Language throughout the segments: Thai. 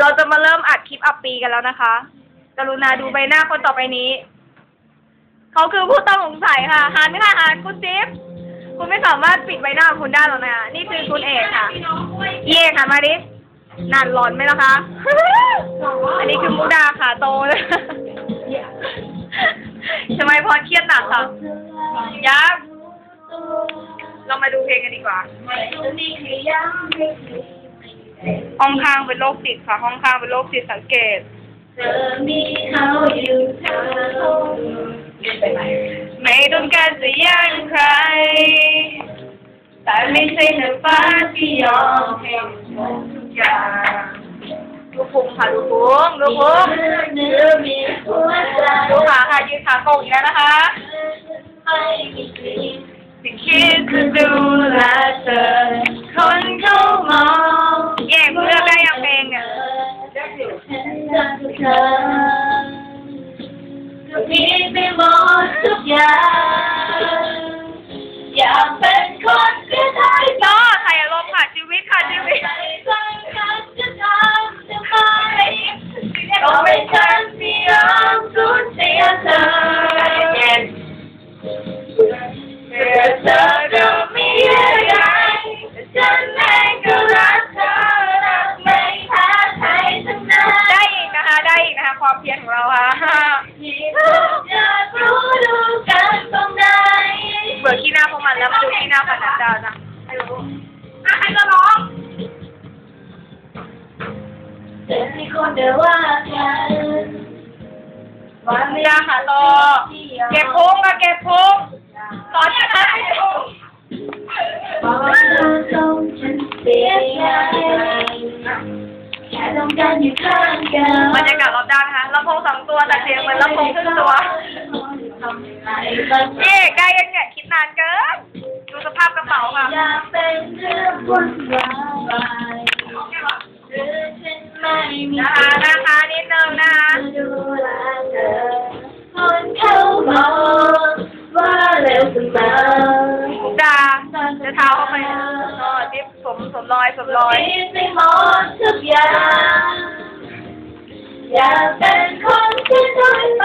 เราจะมาเริ่มอัดคลิปอัปปีกันแล้วนะคะ กรุณาดูใบหน้าคนต่อไปนี้ เขาคือผู้ต้องสงสัยค่ะหันค่ะหันคุณจิ๊บคุณไม่สามารถปิดใบหน้าของคุณได้หรอกนะนี่คือคุณเอกค่ะ เย่ค่ะมาดินานร้อนไหมล่ะคะ อันนี้คือมุกดาขาโตเลยทำไมพรเครียดหนักค่ะยักเรามาดูเพลงกันดีกว่า ห้องข้างเป็นโรคจิตค่ะ ห้องข้างเป็นโรคจิตสังเกต เธอมีเขาอยู่เธอคงไม่ต้องการจะแย่งใคร แต่ไม่ใช่เธอฟ้าที่ยอมให้หมดทุกอย่างดูพุงค่ะดูพุงดูพุงเนื้อมีหัวใจดูขาค่ะยืนขาโก่งอีกแล้วนะคะไม่มีกลิ่นสิ่งคิดจะดูแลเธอ มดทุก วันแล้วดูขี้หน้าพันดาวจ้ะให้รู้อะใครจะร้องแต่ที่คนเดียวว่ากันวันยาค่ะต่อเก็บพุงค่ะเก็บพุงสอนจะค่ะพอเธอต้องฉันเสียใจแค่ต้องการอยู่ข้างกันบรรยากาศรอบด้านนะคะลำโพงสองตัวแต่เสียงเหมือนลำโพงครึ่งตัวเย่ใกล้ยังเนี่ยคิดนานเกิน ดูสภาพกระเป๋าค่ะ อยากเป็นเรื่องวุ่นวายหรือฉันไม่มีนะคะนะคะนิดนึงนะคะดูแลเธอคนเขาบอกว่าเร็วเสมอมุกดาจะเท้าเข้าไปอ๋อจิ๊บสวมสวมรอยสวมรอยคิดไปหมดทุกอย่าง อยากเป็นคนที่ถอยไป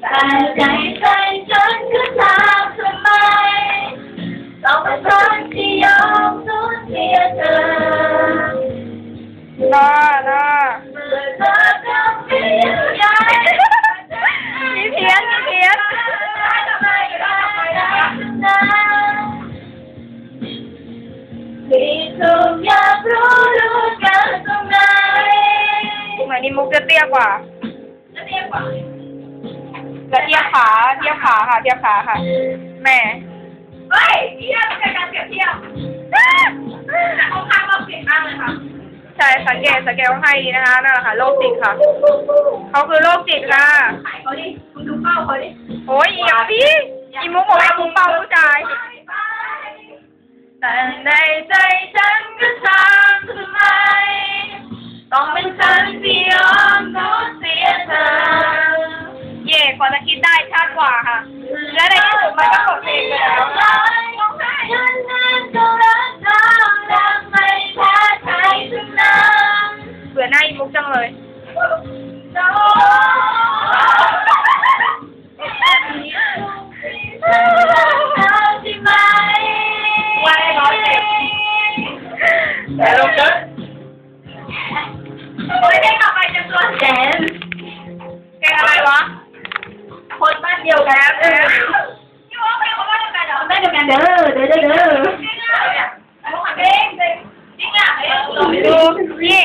แต่ใจ มือนนี่มุกจะเตี้ยกว่าจะเรียกว่าจะเทียบขาเทียบขาค่ะ เทียบขาค่ะแหม่เฮ้ยเทียบเป็นการเปรียบเทียบแต่เขาข้างเราเก่งมากเลยค่ะ ใช่สังเกตสังเกตว่าให้ดีนะคะนั่นแหละค่ะโรคจิตค่ะ เขาคือโรคจิตค่ะขายเขาดิคุณดูเป้าเขาดิโอ้ยอีกพี่อีมุกบอกว่ามุกเป่าผู้ชายแต่ในใจฉันก็ทำทำไมต้องเป็นฉันที่ เม่ใช่กลับไปจะตัวแสนแกงอะไรวะ คนบ้านเดียวกันเออที่ว่าเป็นคนบ้านเดียวกันเหรอบ้านเดียวกันเด้อเด้อเด้อเด้อจริงอะจริงอะเออดูนี่